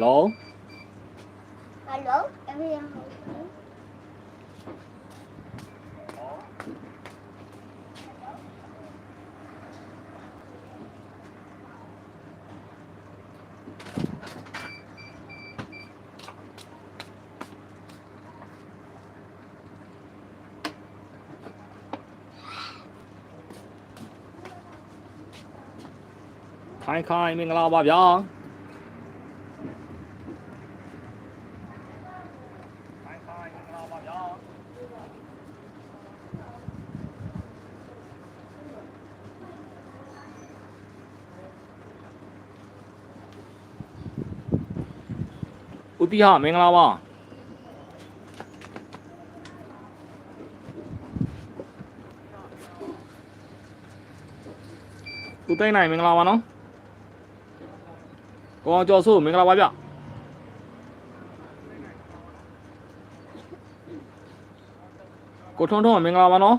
ဟယ်လို Hello, everyone. ခိုင်ခိုင်မင်္ဂလာပါဗျာခိုင်ခိုင်မင်္ဂလာပါဗျာဦး တီဟာမင်္ဂလာပါဦးသိန်းနိုင်မင်္ဂလာပါနော်ကိုအောင်ကျော်ဆိုမင်္ဂလာပါဗျကိုထွန်းထွန်းမင်္ဂလာပါနော်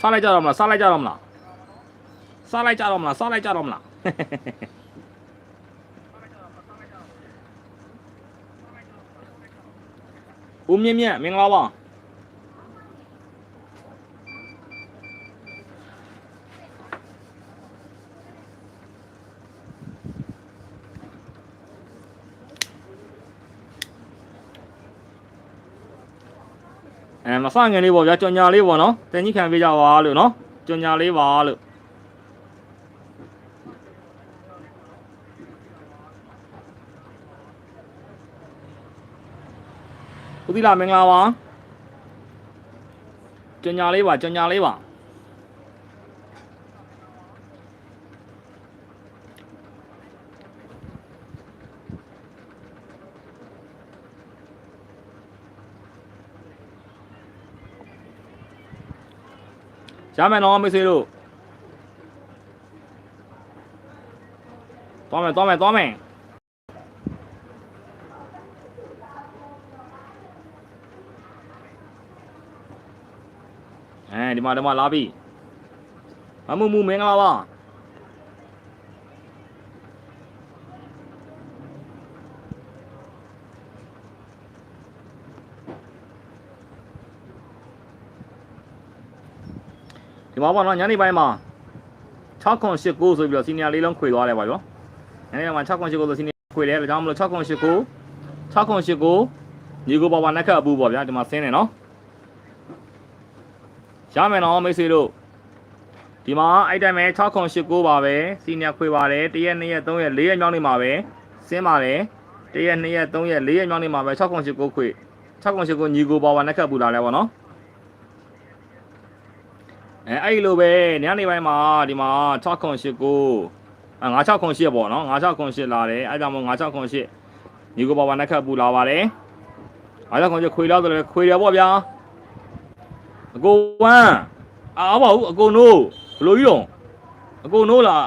စားလိုက်ကြတော့မလားစားလိုက်ကြတော့မလားစားလိုက်ကြတော့မလားစားလိုက်ကြတော့မလား ဦးမြင့်မြတ်မင်္ဂလာပါအဲမဆငယ်လေးပေါ့ဗျာကြော်ညာလေးပေါ့နော်တင်ကြီးခံပေးကြပါလို့နော်ကြော်ညာလေးပါလို့ ဦးသီလာမင်္ဂလာပါကြော်ညာလေးပါကြော်ညာလေးပါရမယ်နော်မိတ်ဆွေတို့သွားမယ်သွားမယ်သွားမယ်အဲ ဒီမှာဒီမှာလာပြီမမှုမှုမင်္ဂလာပါဒီမှာပေါ့နော်ညနေပိုင်းမှာ6ခွန်8ကိုဆိုပြီးတော့စီနီယာလေးလုံးခွေသွားတယ်ပါဗျာညနေပိုင်းမှာ6ခွန်8ကိုဆိုစီနီယာခွေတယ်ဒါကြောင့်မလို့6ခွန်8ကို6ခွန်8ကိုညီကိုပါပါနက်ခတ်အပူပေါ့ဗျာဒီမှာဆင်းနေနော် ရမယ်နော်မိတ်ဆွေတို့ဒီမှာအဲ့တိုင်းပဲ6ခွန်8ကိုပါပဲစီနီယာခွေပါတယ်1ရက်2ရက်3ရက်4ရက်မြောင်းနေမှာပဲဆင်းပါတယ်1ရက်2ရက်3ရက်4ရက်မြောင်းနေမှာပဲ6ခွန်8ကိုခွေ6ခွန်8ကိုညီကိုပါပါနက်ခတ်ပူလာလဲပေါ့နော်အဲအဲ့ဒီလိုပဲညနေပိုင်းမှာဒီမှာ6ခွန်8ကိုအဲ9 6ခွန်8ပေါ့နော်9 6ခွန်8လာတယ်အဲကြောင့်မို့9 6ခွန်8ညီကိုပါပါနက်ခတ်ပူလာပါတယ်9 6ခွန်8ခွေလောက်ဆိုလည်းခွေတယ်ပေါ့ဗျာ အကိုဝမ်းအားပါဘူးအကိုနိုးဘလို့ကြီးတော့အကိုနိုးလား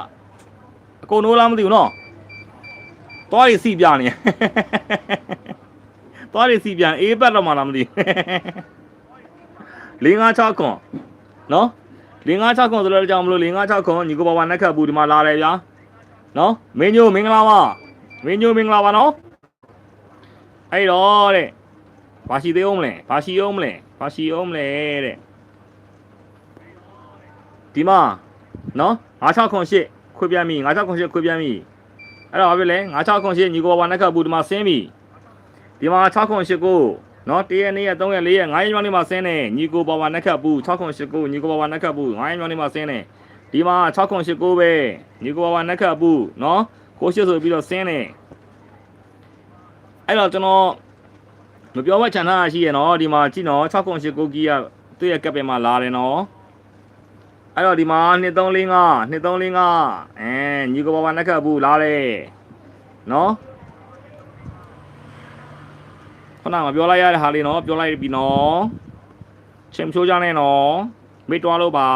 အကိုနိုးလားမသိဘူးနော်သွားရီစီပြနေသွားရီစီပြန်အေးပတ်တော့မှလားမသိဘူး5 6ခွန်နော်လင်း9 6ခွန်ဆိုတော့ကြောင့်မလို့လင်း9 6ခွန်ညီကိုပါပါနက်ခတ်ဘူးဒီမှာလာတယ်ဗျာနော်မင်းညိုမင်္ဂလာပါမင်းညိုမင်္ဂလာပါနော်အဲ့တော့တဲ့ဘာရှိသေးအောင်မလဲဘာရှိအောင်မလဲ ဘာရှိအောင်မလဲတဲ့ဒီမှာနော်9 6ခွန်8ခွေပြန်ပြီ9 6ခွန်8ခွေပြန်ပြီအဲ့တော့ဘာဖြစ်လဲ9 6ခွန်8ညီကိုပါပါနက်ခတ်ဘူးဒီမှာဆင်းပြီဒီမှာ6ခွန်8ကိုနော်1ရက်2ရက်3ရက်4ရက်5ရက်မြောင်းနေမှာဆင်းနေညီကိုပါပါနက်ခတ်ဘူး6ခွန်8ကိုညီကိုပါပါနက်ခတ်ဘူး5ရက်မြောင်းနေမှာဆင်းနေဒီမှာ6ခွန်8ကိုပဲညီကိုပါပါနက်ခတ်ဘူးနော်ကိုရှိဆိုပြီးတော့ဆင်းနေအဲ့တော့ကျွန်တော် မပြောဘက်ခြံထားရှိရနော်ဒီမှာကြည့်နော်6ခွန်8ကိုကြီးကသူ့ရဲ့ကပ်ပင်မှာလာတယ်နော်အဲ့တော့ဒီမှာ2345 2345အဲညီကိုပါပါနက်ခတ်ဘူးလာတယ်နော်ခုနကမပြောလိုက်ရတဲ့ဟာလေးနော်ပြောလိုက်ပြီနော်ချိန်မချိုးကြနဲ့နော်မိတ်တွားလို့ပါ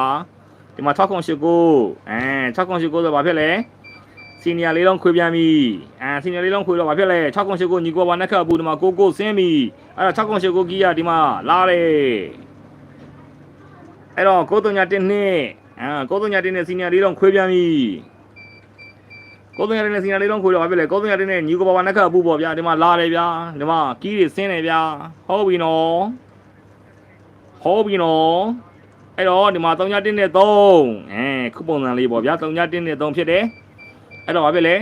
ဒီမှာ6.89အဲ6.89ဆိုဘာဖြစ်လဲ စီနီယာလေးလုံးခွေပြန်ပြီအာစီနီယာလေးလုံးခွေတော့ဘာဖြစ်လဲ6ခု8ခုညီကိုပါနက်ခတ်ဘူးဒီမှာကိုကိုဆင်းပြီအဲ့တော့6ခု8ခုကြီးကဒီမှာလာတယ်အဲ့တော့ကိုတုံညာ1နှစ်အာကိုတုံညာ1နှစ်စီနီယာလေးလုံးခွေပြန်ပြီကိုတုံညာ1နှစ်စီနီယာလေးလုံးခွေတော့ဘာဖြစ်လဲကိုတုံညာ1နှစ်ညီကိုပါပါနက်ခတ်ဘူးပေါ့ဗျာဒီမှာလာတယ်ဗျာဒီမှာကီးတွေဆင်းတယ်ဗျာဟုတ်ပြီနော်ဟုတ်ပြီနော်အဲ့တော့ဒီမှာ3ည1နဲ့3အဲခုပုံစံလေးပေါ့ဗျာ3ည1နဲ့3ဖြစ်တယ် အဲ့တော့ဘာဖြစ်လဲ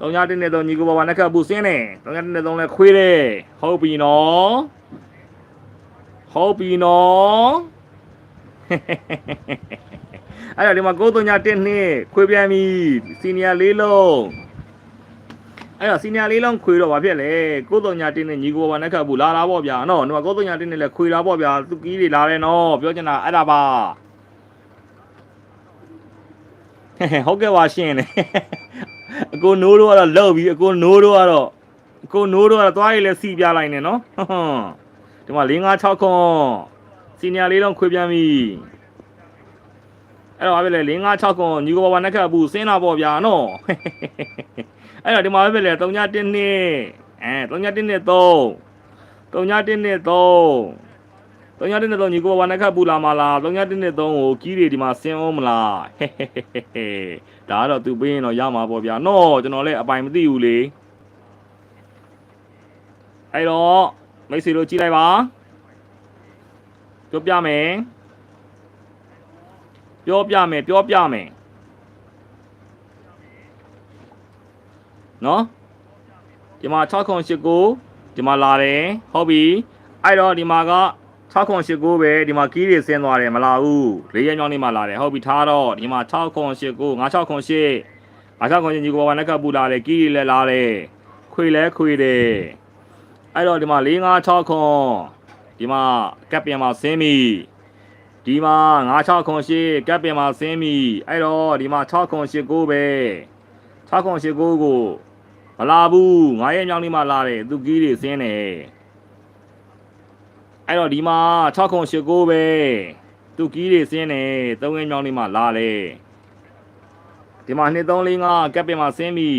3ည1နဲ့3ညီကိုဘာဘာနက်ခတ်ပူစင်းတယ်3ည1နဲ့3လဲခွေးတယ်ဟုတ်ပြီနော်ဟုတ်ပြီနော်အဲ့တော့ဒီမှာ9 3ည1နှစ်ခွေးပြန်ပြီစီနီယာလေးလုံးအဲ့တော့စီနီယာလေးလုံးခွေတော့ဘာဖြစ်လဲ9 3ည1နဲ့ညီကိုဘာဘာနက်ခတ်ပူလာလာပေါ့ဗျာနော်ဒီမှာ9 3ည1နဲ့လဲခွေလာပေါ့ဗျာသူကီးတွေလာတယ်နော်ပြောချင်တာအဲ့ဒါပါဟုတ်ကဲ့ပါရှင်လေ အကိုနိုးတော့ကတော့လောက်ပြီအကိုနိုးတော့ကတော့အကိုနိုးတော့ကတော့သွားရည်လဲစီပြလိုက်နေနော်ဟွန်းဒီမှာ5 5 6ခွန်စီနီယာလေးလုံးခွေပြန်ပြီအဲ့တော့ဘာပဲလဲ5 5 6ခွန်ညီကိုဘာဘာနက်ခတ်ဘူးစင်းလာပေါ့ဗျာနော်အဲ့တော့ဒီမှာပဲလဲ3ည1နှစ်အဲ3ည1နှစ်3 3ည1နှစ်3 သုံးရတဲ့နဲ့တော့ညီကိုဘာနက်ခတ်ပူလာမလားသုံးရတဲ့နဲ့တော့ကိုကြီးတွေဒီမှာဆင်းအောင်မလားဟဲဟဲဟဲဟဲဟဲဒါကတော့သူပေးရင်တော့ရမှာပေါ့ဗျာနော်ကျွန်တော်လည်းအပိုင်မသိဘူးလေအဲ့တော့မိတ်ဆွေတို့ကြည့်လိုက်ပါပြောပြမယ်ပြောပြမယ်ပြောပြမယ်နော်ဒီမှာ6ခု8ကိုဒီမှာလာတယ်ဟုတ်ပြီအဲ့တော့ဒီမှာက 6ခွန်8ကိုပဲဒီမှာကီးတွေဆင်းသွားတယ်မလာဘူးလေးရညောင်းလေးမှလာတယ်ဟုတ်ပြီထားတော့ဒီမှာ6ခွန်8ကို9 6ခွန်8 9 6ခွန်8ညီကိုဘာနက်ကပူလာတယ်ကီးတွေလည်းလာတယ်ခွေလဲခွေတယ်အဲ့တော့ဒီမှာ4 5 6ခွန်ဒီမှာကပ်ပြင်မှာဆင်းပြီဒီမှာ9 6ခွန်8ကပ်ပြင်မှာဆင်းပြီအဲ့တော့ဒီမှာ6ခွန်8ကိုပဲ6ခွန်8ကိုကိုမလာဘူး9ရက်ညောင်းလေးမှလာတယ်သူကီးတွေဆင်းတယ် အဲ့တော့ဒီမှာ6ခု8ကိုပဲသူကီးတွေဆင်းတယ်သုံးငင်းမြောင်းလေးမှလာလေဒီမှာ2 3 4 5ကပ်ပင်မှာဆင်းပြီ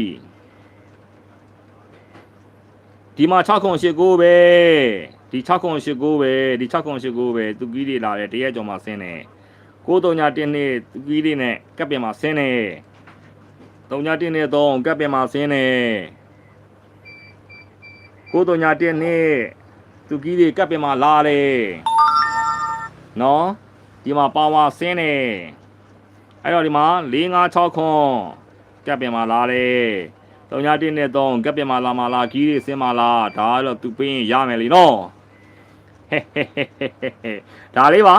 ဒီမှာ6ခု8ကိုပဲဒီ6ခု8ကိုပဲဒီ6ခု8ကိုပဲသူကီးတွေလာတယ်တရက်ကျော်မှဆင်းတယ်ကို3ညတင်းနေသူကီးတွေနဲ့ကပ်ပင်မှာဆင်းတယ်3ညတင်းနေ3ကပ်ပင်မှာဆင်းတယ်ကို3ညတင်းနေ သူကြီးတွေကပ်ပင်မှာလာတယ်နော်ဒီမှာပါဝါဆင်းတယ်အဲ့တော့ဒီမှာ4 5 6ခွန်ကပ်ပင်မှာလာတယ်3ည1နဲ့3ကပ်ပင်မှာလာမလားကြီးတွေဆင်းမှာလားဒါကတော့သူပေးရင်ရမယ်လीနော်ဟဲ့ဟဲ့ဟဲ့ဟဲ့ဟဲ့ဟဲ့ဒါလေးပါ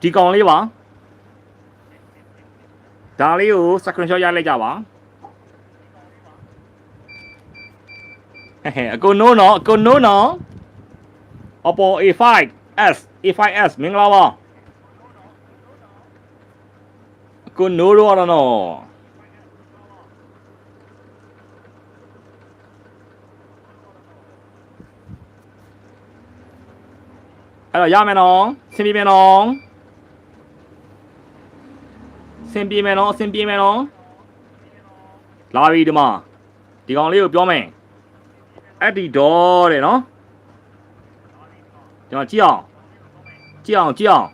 ဒီကောင်လေးပါဒါလေးကို screenshot ရလိုက်ကြပါ ဟဲ့ဟဲ့အကိုနိုးနော်အကိုနိုးနော် Oppo A5s A5s မင်္ဂလာပါအကိုနိုးတော့တော့နော်အဲ့တော့ရမယ်နော်ဆင်ပြေမယ်နော်ဆင်ပြေမယ်နော်ဆင်ပြေမယ်နော်လာပြီဒီမှာဒီကောင်လေးကိုပြောမယ် အဲ့ဒီတော့တဲ့နော်ကျွန်တော်ကြည့်အောင်ကြည့်အောင်ကြည့်အောင်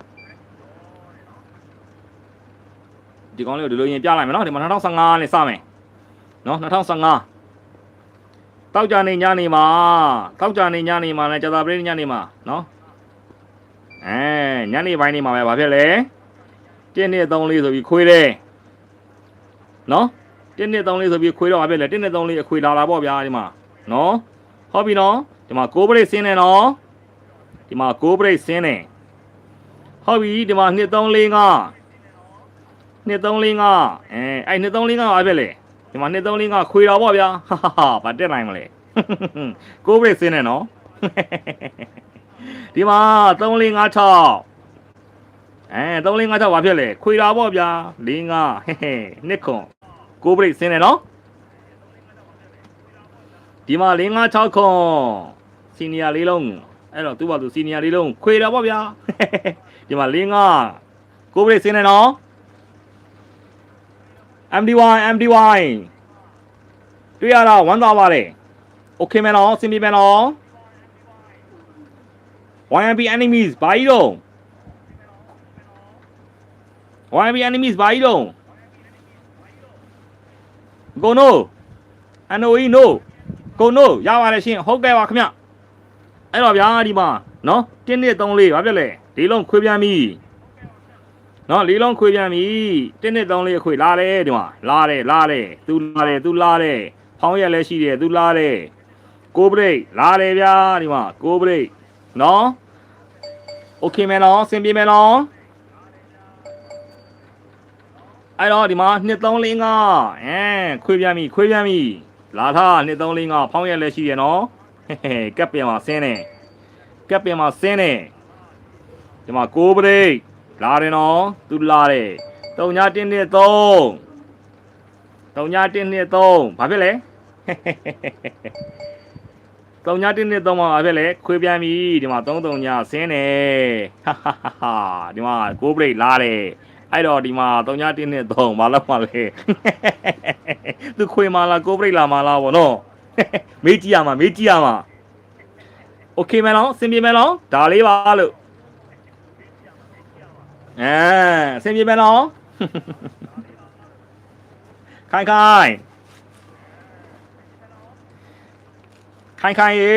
ဒီကောင်းလေးကိုဒီလိုရင်ပြလိုက်မယ်နော်ဒီမှာ2015နဲ့စမယ်နော်2015တောက်ကြနေညနေမှာတောက်ကြနေညနေမှာလည်းကြာသာပရိညနေမှာနော်အဲညနေပိုင်းနေမှာပဲဗာဖြစ်လဲ1နှစ်3လေးဆိုပြီးခွေးတယ်နော်1နှစ်3လေးဆိုပြီးခွေးတော့ဗာဖြစ်လဲ1နှစ်3လေးအခွေလာတာပေါ့ဗျာဒီမှာနော် ဟုတ်ပြီနော်ဒီမှာကိုဘရိတ်ဆင်းနေနော်ဒီမှာကိုဘရိတ်ဆင်းနေဟုတ်ပြီဒီမှာ2 3 4 5 2 3 4 5အဲအဲ့2 3 4 5အားပဲလေဒီမှာ2 3 4 5ခွေတာပေါ့ဗျာဟာဟာဟာဗတက်နိုင်မလဲကိုဘရိတ်ဆင်းနေနော်ဒီမှာ3 4 5 6အဲ3 4 5 6ဘာဖြစ်လဲခွေတာပေါ့ဗျာ4 5ဟဲ့ဟဲ့နှစ်ခွန်ကိုဘရိတ်ဆင်းနေနော် ဒီမှာ5 5 6ခွန်စီနီယာလေးလုံးအဲ့တော့သူ့ဘာသူစီနီယာလေးလုံးခွေတာပေါ့ဗျာဒီမှာ5 5ကိုဘရိတ်စင်းနေနော် MD1 MD1 တွေ့ရတာဝမ်းသာပါတယ်โอเคမယ်နော်အဆင်ပြေမယ်နော် YMP enemies ဘာကြီးတော့ YMP enemies ဘာကြီးတော့ Go no NOE no Go no ရပါတယ်ရှင်ဟုတ်ကဲ့ပါခင်ဗျအဲ့တော့ဗျာဒီမှာနော်1 2 3 4ဘာဖြစ်လဲဒီလုံးခွေးပြန်ပြီနော်လေးလုံးခွေးပြန်ပြီ1 2 3 4ခွေလာတယ်ဒီမှာလာတယ်လာတယ်သူလာတယ်သူလာတယ်ဖောင်းရက်လည်းရှိတယ်သူလာတယ်ကိုဘရိတ်လာတယ်ဗျာဒီမှာကိုဘရိတ်နော်โอเคမယ်နော်အဆင်ပြေမယ်နော်အဲ့တော့ဒီမှာ2 3 4 5အဲခွေးပြန်ပြီခွေးပြန်ပြီ လာထား2 3 4 5ဖောင်းရက်လည်းရှိတယ်နော်ဟဲ့ဟဲ့ကပ်ပြန်မှာဆင်းတယ်ကပ်ပြန်မှာဆင်းတယ်ဒီမှာကိုဘရိတ်လာတယ်နော်သူလာတယ်3ည1 2 3 3ည1 2 3ဘာဖြစ်လဲ3ည1 2 3မှာဘာဖြစ်လဲခွေးပြန်ပြီဒီမှာ3 3ညဆင်းတယ်ဟာဟာဟာဟာဒီမှာကိုဘရိတ်လာတယ် အဲ့တော့ဒီမှာ3ည1 2 3ဘာလို့မလဲ သူခွေမာလာကိုဘရိတ်လာမာလာဗောနော် မေးကြည့်ရမှာမေးကြည့်ရမှာโอเคမယ်နော်အဆင်ပြေမယ်နော်ဒါလေးပါလို့အဲအဆင်ပြေမယ်နော် ခိုင်ခိုင်ခိုင်ခိုင်ရေ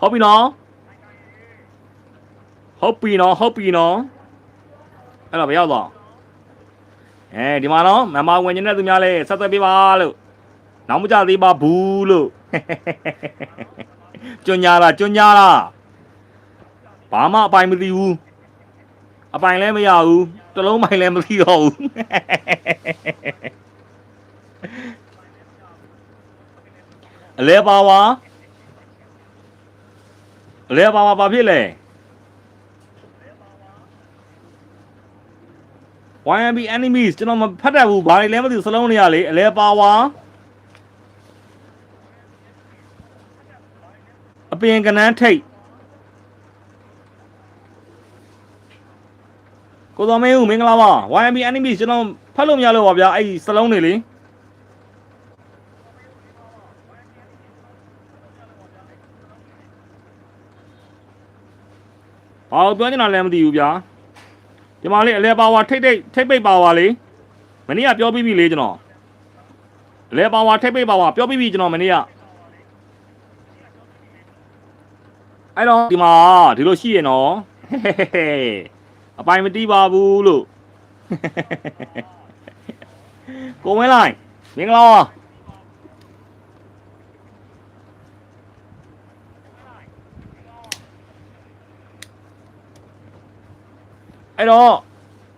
ဟုတ်ပြီနော် ဟုတ်ပြီနော်ဟုတ်ပြီနော်အဲ့တော့ဘယ်ရောက်သွားအဲဒီမှာနော်မမဝင်နေတဲ့သူများလဲဆက်သွယ်ပေးပါလို့နောက်မကြသေးပါဘူးလို့ကြွညာလားကြွညာလားဘာမှအပိုင်မသိဘူးအပိုင်လည်းမရဘူးတစ်လုံးပိုင်လည်းမသိတော့ဘူးအလဲပါဝါအလဲပါဝါဘာဖြစ်လဲ YMB enemies ကျွန်တော်မဖတ်တတ်ဘူးဘာတွေလဲမသိဘူးစလုံးတွေကလေအလဲပါဝါအပင်ကနန်းထိတ်ကိုတော်မင်းဦးမင်္ဂလာပါ YMB enemies ကျွန်တော်ဖတ်လို့မရလို့ပါဗျာအဲ့ဒီစလုံးတွေလေဘာလို့ပြောနေတာလဲမသိဘူးဗျာ ဒီမှာလေးအလဲပါဝါထိတ်ထိတ်ထိတ်ပိတ်ပါဝါလေးမနေ့ကပြောပြီးပြီလေကျွန်တော်အလဲပါဝါထိတ်ပိတ်ပါဝါပြောပြီးပြီကျွန်တော်မနေ့ကအဲ့တော့ဒီမှာဒီလိုရှိရနော်ဟဲ့ဟဲ့ဟဲ့အပိုင်မတီးပါဘူးလို့ကိုဝင်းလိုက်မင်္ဂလာပါ အဲ့တော့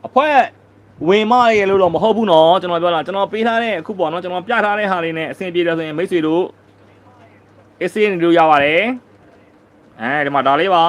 အဖွဲဝင်မရလို့တော့မဟုတ်ဘူးနော်ကျွန်တော်ပြောတာကျွန်တော်ပေးထားတဲ့အခုပေါ့နော်ကျွန်တော်ပြထားတဲ့ဟာလေးနဲ့အဆင်ပြေတယ်ဆိုရင်မိတ်ဆွေတို့အစင်းနေလို့ရပါတယ်အဲဒီမှာဒါလေးပါ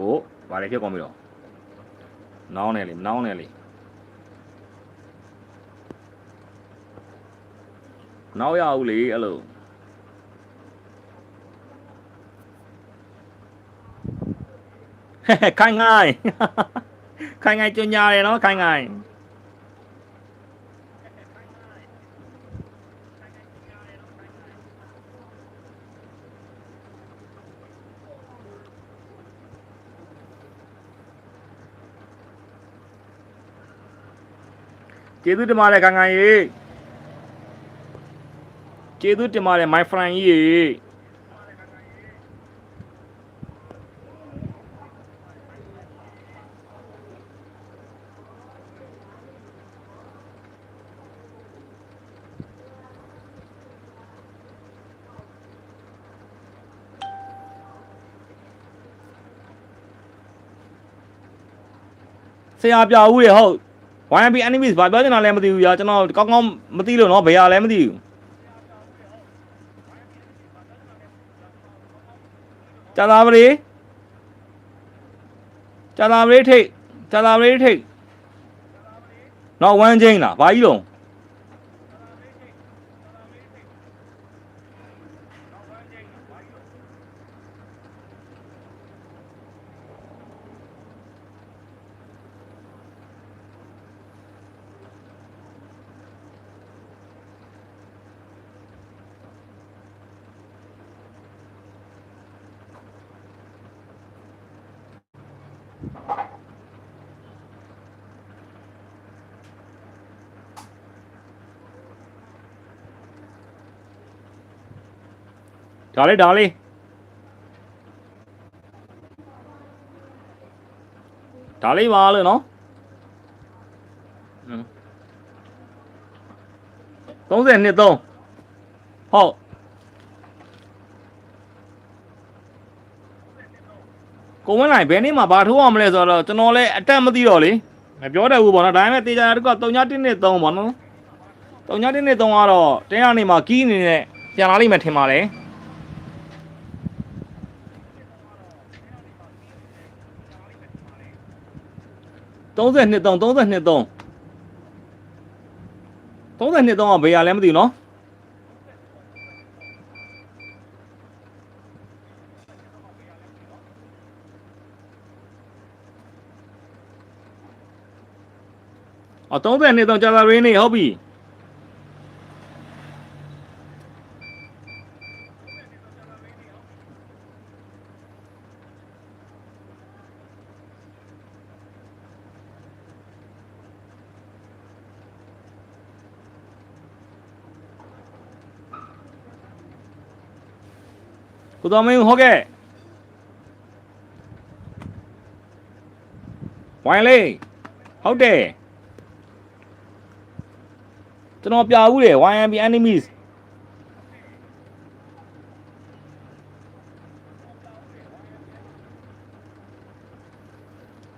ဟို ဘာလဲဖြစ်ကုန်ပြီတော့နောင်းနေလေနောင်းနေလေနောက်ရအောင်လေအဲ့လိုဟဲ့ဟဲ့ခိုင်ငိုင်းခိုင်ငိုင်းကြညာတယ်နော်ခိုင်ငိုင်း ကျေးဇူးတင်ပါတယ်ခံခံရေကျေးဇူးတင်ပါတယ် my friend ကြီးရေဆရာပြဦးရေဟုတ် YMP enemies ဘာပြောချင်တာလဲမသိဘူးညာကျွန်တော်ကောင်းကောင်းမသိလို့နော်ဘယ်ရလဲမသိဘူးကြာသာပရိကြာသာပရိထိတ်ကြာသာပရိထိတ်နော်ဝမ်းချင်းလားဘာကြီးလုံး ဒါလေးဒါလေးဒါလေးပါလို့နော်30နှစ်3ဟုတ်ကိုဝင်းလိုက်ဘယ်နေ့မှဘာထိုးအောင်မလဲဆိုတော့ကျွန်တော်လည်းအတက်မသိတော့လေမပြောတတ်ဘူးပေါ့နော်ဒါပေမဲ့တေချာတက3ည1နှစ်3ပေါ့နော်3ည1နှစ်3ကတော့တင်းရနေမှာကီးအနေနဲ့ပြန်လာလိမ့်မယ်ထင်ပါတယ် 30နှစ်3 30နှစ်3 30နှစ်3ကဘယ်ရလဲမသိဘူးနော်အော်30နှစ်3ကြာလာရင်းနေဟုတ်ပြီ ကိုတော်မင်းဟုတ်ကဲ့ဝိုင်းလေးဟုတ်တယ်ကျွန်တော်ပြဘူးတယ် YMB enemies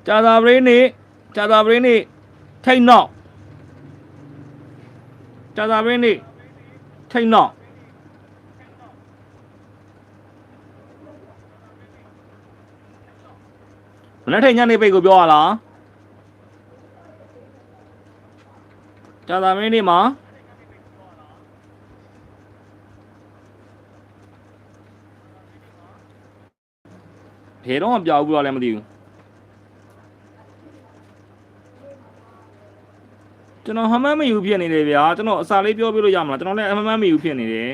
ကြာသာပရင်းနေကြာသာပရင်းနေထိတ်နောက်ကြာသာပရင်းနေထိတ်နောက် မနေ့ထိတ်ညနေပိတ်ကိုပြောရလားကြာသာမင်းနေ့မှာဘယ်တော့မှပြောက်ဘူးတော့လည်းမသိဘူးကျွန်တော်ဟမမ်းမယူဖြစ်နေတယ်ဗျာကျွန်တော်အစာလေးပြောပြလို့ရမလားကျွန်တော်လည်းဟမမ်းမယူဖြစ်နေတယ်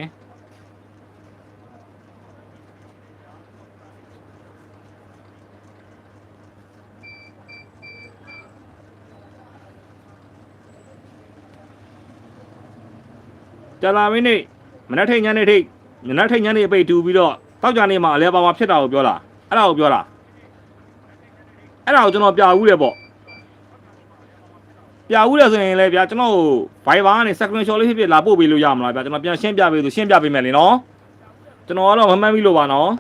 ကြာသာမင်းနေ့မနေ့ထိတ်ညနေထိတ်မနေ့ထိတ်ညနေပိတ်တူပြီးတော့တောက်ကြနေမှာအလဲပါပါဖြစ်တာကိုပြောတာအဲ့ဒါကိုပြောတာအဲ့ဒါကိုကျွန်တော်ပြဘူးတယ်ပေါ့ပြဘူးတယ်ဆိုရင်လည်းဗျာကျွန်တော်ဘိုင်ဘာကနေ screen shot လေးဖြစ်ဖြစ်လာပို့ပေးလို့ရမလားဗျာကျွန်တော်ပြန်ရှင်းပြပေးသူရှင်းပြပေးမယ်လေနော်ကျွန်တော်ကတော့မမှန်းပြီလို့ပါနော်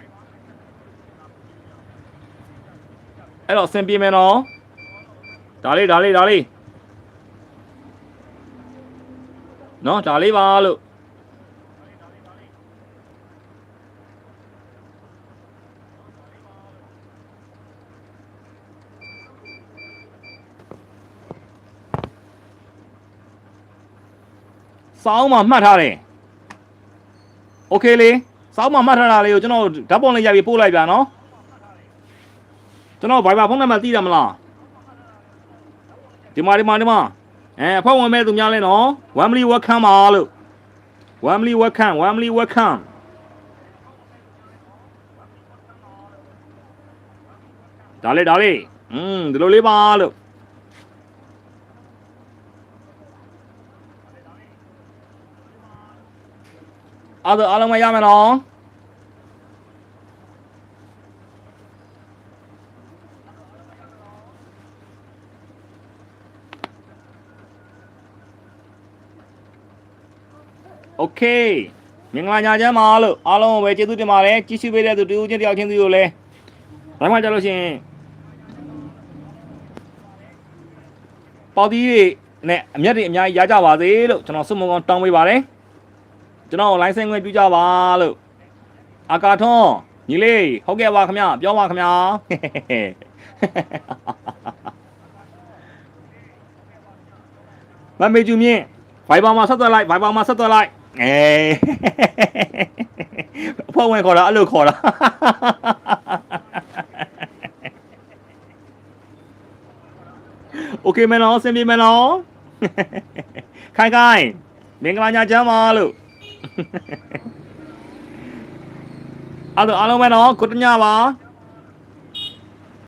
အဲ့တော့အဆင်ပြေမယ်နော်ဒါလေးဒါလေးဒါလေး နော်ဒါလေးပါလို့စောင်းမှာမှတ်ထားတယ်โอเคလေစောင်းမှာမှတ်ထားတာလေးကိုကျွန်တော်ဓာတ်ပုံလေးရိုက်ပြီးပို့လိုက်ပြန်နော်ကျွန်တော်ဘိုင်ဘာဖုန်းနံပါတ်သိတယ်မလားဒီမှာဒီမှာဒီမှာ အဲအဖွဲ့ဝင်မဲ့သူများလဲနော် Wembley welcome ပါလို့ Wembley welcome Wembley welcome ဒါလေးဒါလေးอืมဒီလိုလေးပါလို့အားတော့အားလုံးမရမယ်နော် โอเคမင်္ဂလာညချမ်းပါလို့အားလုံးကိုပဲကျေးဇူးတင်ပါတယ်ကြည့်ရှုပေးတဲ့သူတူဦးချင်းတယောက်ချင်းစီကိုလည်းဘယ်မှကြလို့ရှိရင် ပေါက်သီးတွေနဲ့အမျက်တွေအများကြီးရကြပါစေလို့ကျွန်တော်ဆုမွန်ကောင်းတောင်းပေးပါတယ်ကျွန်တော်လိုင်းစင်ခွင့်ပြုကြပါလို့အာကာထွန်းညီလေးဟုတ်ကဲ့ပါခင်ဗျပြောပါခင်ဗျာ မမေကျူမြင့်ဗိုင်ဘာမှာဆက်သွယ်လိုက်ဗိုင်ဘာမှာဆက်သွယ်လိုက် အေး အဖွဲ့ဝင်ခေါ်တာအဲ့လိုခေါ်တာ โอเคမယ်နော်အဆင်ပြေမယ်နော် ခိုင်ခိုင်မင်္ဂလာညချမ်းပါလို့ အဲ့တော့အားလုံးပဲနော်ကိုတညပါ